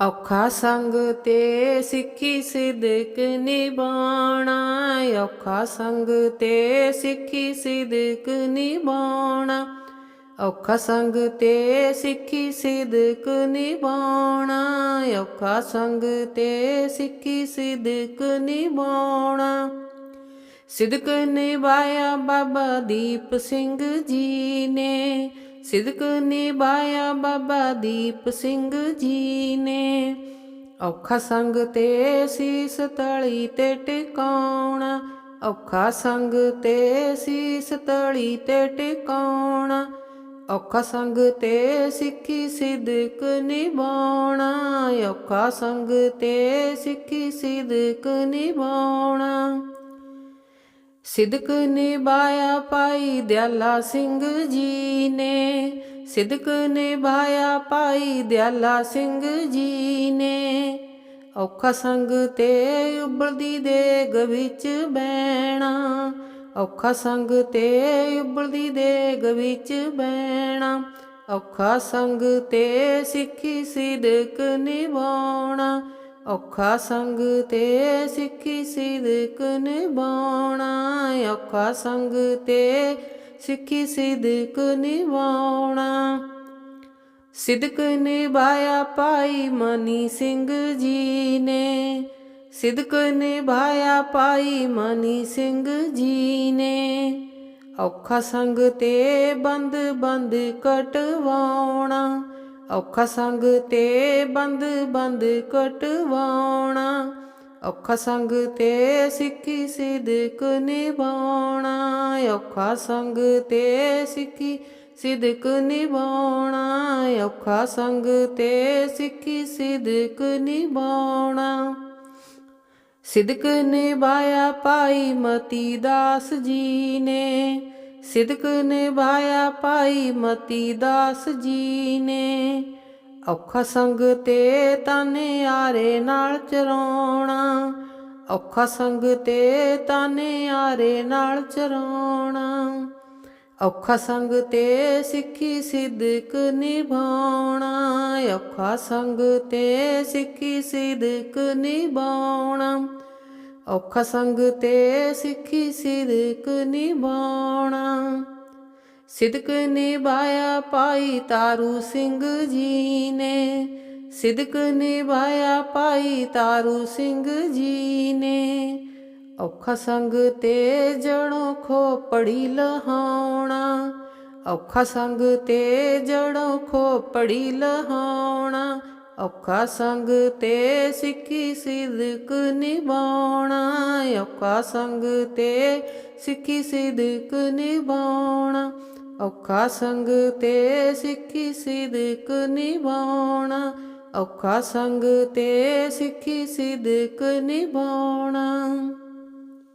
ਔਖਾ ਸੰਗ ਤੇ ਸਿੱਖੀ ਸਿਦਕ ਨਿਭਾਉਣਾ ਔਖਾ ਸੰਗ ਤੇ ਸਿੱਖੀ ਸਿਦਕ ਨਿਭਾਉਣਾ। ਔਖਾ ਸੰਗ ਤੇ ਸਿੱਖੀ ਸਿਦਕ ਨਿਭਾਉਣਾ ਔਖਾ ਸੰਗ ਤੇ ਸਿੱਖੀ ਸਿਦਕ ਨਿਭਾਉਣਾ। ਸਿਦਕ ਨਿਭਾਇਆ ਬਾਬਾ ਦੀਪ ਸਿੰਘ ਜੀ ਨੇ। ਸਿਦਕ ਨਿਭਾਇਆ ਬਾਬਾ ਦੀਪ ਸਿੰਘ ਜੀ ਨੇ। ਔਖਾ ਸੰਗ ਤੇ ਸੀਸ ਤਲੀ ਤੇ ਟਿਕਾਉਣਾ। ਔਖਾ ਸੰਗ ਤੇ ਸੀਸ ਤਲੀ ਤੇ ਟਿਕਾਉਣਾ। ਔਖਾ ਸੰਗ ਤੇ ਸਿੱਖੀ ਸਿਦਕ ਨਿਭਾਉਣਾ। ਔਖਾ ਸੰਗ ਤੇ ਸਿੱਖੀ ਸਿਦਕ ਨਿਭਾਉਣਾ। ਸਿਦਕ ਨਿਭਾਇਆ ਭਾਈ ਦਿਆਲਾ ਸਿੰਘ ਜੀ ਨੇ। ਸਿਦਕ ਨਿਭਾਇਆ ਭਾਈ ਦਿਆਲਾ ਸਿੰਘ ਜੀ ਨੇ। ਔਖਾ ਸੰਗ ਤੇ ਉਬਲਦੀ ਦੇਗ ਵਿੱਚ ਬੈਣਾ ਔਖਾ ਸੰਗ ਤੇ ਉਬਲਦੀ ਦੇਗ ਵਿੱਚ ਬੈਣਾ ਔਖਾ ਸੰਗ ਤੇ ਸਿੱਖੀ ਸਿਦਕ ਨਿਭਾਉਣਾ। ਔਖਾ ਸੰਗ ਤੇ ਸਿੱਖੀ ਸਿਦਕ ਨਿਭਾਉਣਾ। ਔਖਾ ਸੰਗ ਤੇ ਸਿੱਖੀ ਸਿਦਕ ਨਿਭਾਉਣਾ ਸਿਦਕ ਨਿਭਾਇਆ ਪਾਈ ਮਨੀ ਸਿੰਘ ਜੀ ਨੇ। ਸਿਦਕ ਨਿਭਾਇਆ ਪਾਈ ਮਨੀ ਸਿੰਘ ਜੀ ਨੇ। ਔਖਾ ਸੰਗ ਤੇ ਬੰਦ ਬੰਦ ਕਟਵਾਉਣਾ। ਔਖਾ ਸੰਗ ਤੇ ਬੰਦ ਬੰਦ ਕਟਵਾਉਣਾ। ਔਖਾ ਸੰਗ ਤੇ ਸਿੱਖੀ ਸਿਦਕ ਨਿਭਾਉਣਾ, ਔਖਾ ਸੰਗ ਤੇ ਸਿੱਖੀ ਸਿਦਕ ਨਿਭਾਉਣਾ, ਔਖਾ ਸੰਗ ਤੇ ਸਿੱਖੀ ਸਿਦਕ ਨਿਭਾਉਣਾ। ਸਿਦਕ ਨਿਭਾਇਆ ਭਾਈ ਮਤੀ ਦਾਸ ਜੀ ਨੇ, ਸਿਦਕ ਨਿਭਾਇਆ ਭਾਈ ਮਤੀ ਦਾਸ ਜੀ ਨੇ। ਔਖਾ ਸੰਗ ਤੇ ਤਾਨੇ ਆਰੇ ਨਾਲ ਚਰਾਉਣਾ ਔਖਾ ਸੰਗ ਤੇ ਤਾਨੇ ਆਰੇ ਨਾਲ ਚਰਾਉਣਾ ਔਖਾ ਸੰਗ ਤੇ ਸਿੱਖੀ ਸਿਦਕ ਨਿਭਾਉਣਾ। ਔਖਾ ਸੰਗ ਤੇ ਸਿੱਖੀ ਸਿਦਕ ਨਿਭਾਉਣਾ। ਔਖਾ ਸੰਗ ਤੇ ਸਿੱਖੀ ਸਿਦਕ ਨਿਭਾਉਣਾ। ਸਿਦਕ ਨਿਭਾਇਆ ਪਾਈ ਤਾਰੂ ਸਿੰਘ ਜੀ ਨੇ। ਸਿਦਕ ਨਿਭਾਇਆ ਪਾਈ ਤਾਰੂ ਸਿੰਘ ਜੀ ਨੇ। ਔਖਾ ਸੰਗ ਤੇ ਜੜੋਂ ਖੋਪੜੀ ਲਹਾਉਣਾ। ਔਖਾ ਸੰਗ ਤੇ ਜੜੋਂ ਖੋਪੜੀ ਲਹਾਉਣਾ। ਔਖਾ ਸੰਗ ਤੇ ਸਿੱਖੀ ਸਿਦਕ ਨਿਭਾਉਣਾ। ਔਖਾ ਸੰਗ ਤੇ ਸਿੱਖੀ ਸਿਦਕ ਨਿਭਾਉਣਾ। ਔਖਾ ਸੰਗ ਤੇ ਸਿੱਖੀ ਸਿਦਕ ਨਿਭਾਉਣਾ। ਔਖਾ ਸੰਗ ਤੇ ਸਿੱਖੀ ਸਿਦਕ ਨਿਭਾਉਣਾ।